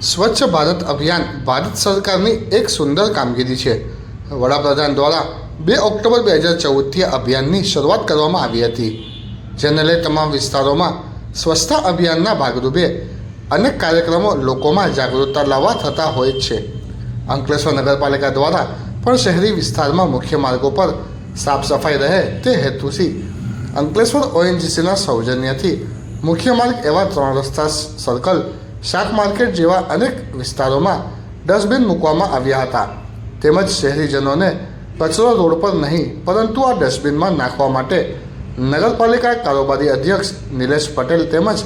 સ્વચ્છ ભારત અભિયાન ભારત સરકારની એક સુંદર કામગીરી છે. વડાપ્રધાન દ્વારા બે ઓક્ટોબર બે હજાર ચૌદથી અભિયાનની શરૂઆત કરવામાં આવી હતી. જેને લઈ તમામ વિસ્તારોમાં સ્વચ્છતા અભિયાનના ભાગરૂપે અનેક કાર્યક્રમો લોકોમાં જાગૃતતા લાવવા થતા હોય છે. અંકલેશ્વર નગરપાલિકા દ્વારા પણ શહેરી વિસ્તારમાં મુખ્ય માર્ગો પર સાફ સફાઈ રહે તે હેતુથી અંકલેશ્વર ઓએનજીસીના સૌજન્યથી મુખ્ય માર્ગ એવા ત્રણ રસ્તા સર્કલ શાક માર્કેટ જેવા અનેક વિસ્તારોમાં ડસ્ટબિન મૂકવામાં આવ્યા હતા. તેમજ શહેરીજનોને કચરો રોડ પર નહીં, પરંતુ આ ડસ્ટબિનમાં નાખવા માટે નગરપાલિકા કારોબારી અધ્યક્ષ નિલેશ પટેલ તેમજ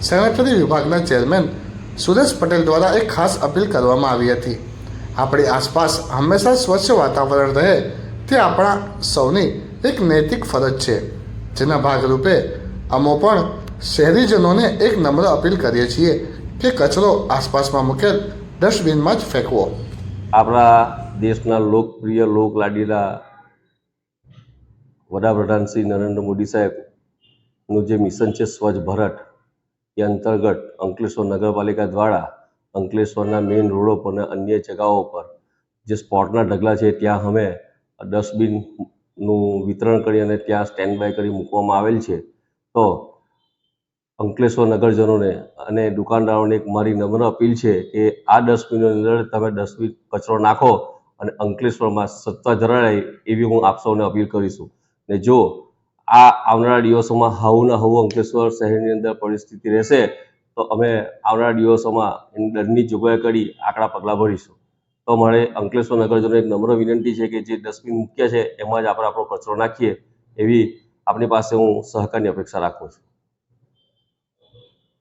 સેનેટરી વિભાગના ચેરમેન સુરેશ પટેલ દ્વારા એક ખાસ અપીલ કરવામાં આવી હતી. આપણી આસપાસ હંમેશા સ્વચ્છ વાતાવરણ રહે તે આપણા સૌની એક નૈતિક ફરજ છે. જેના ભાગરૂપે અમો પણ શહેરીજનોને એક નમ્ર અપીલ કરીએ છીએ કે કચરો આસપાસમાં મૂકેલ ડસ્ટબિનમાં જ ફેંકવો આપણા દેશના લોકપ્રિય લોકલાડીલા વડાપ્રધાન શ્રી નરેન્દ્ર મોદી સાહેબનું જે મિશન છે સ્વચ્છ ભારત એ અંતર્ગત અંકલેશ્વર નગરપાલિકા દ્વારા અંકલેશ્વરના મેઇન રોડો પર અને અન્ય જગાઓ પર જે સ્પોટના ઢગલા છે ત્યાં અમે ડસ્ટબિનનું વિતરણ કરી અને ત્યાં સ્ટેન્ડ બાય કરી મૂકવામાં આવેલ છે તો અંકલેશ્વર નગરજનોને અને દુકાનદારોને એક મારી નમ્ર અપીલ છે કે આ ડસ્ટબિનની અંદર તમે ડસ્ટબિન કચરો નાખો અને અંકલેશ્વરમાં સત્તા ધરાય એવી હું આપ સૌને અપીલ કરીશું. ને જો આ આવનારા દિવસોમાં હાવુના હાવું અંકલેશ્વર શહેરની અંદર પરિસ્થિતિ રહેશે, તો અમે આવનારા દિવસોમાં એની દંડની જોગવાઈ કરી આકડા પગલાં ભરીશું. તો મારે અંકલેશ્વર નગરજનો એક નમ્ર વિનંતી છે કે જે ડસ્ટબિન મૂક્યા છે, એમાં જ આપણે આપણો કચરો નાખીએ. એવી આપણી પાસે હું સહકારની અપેક્ષા રાખું છું.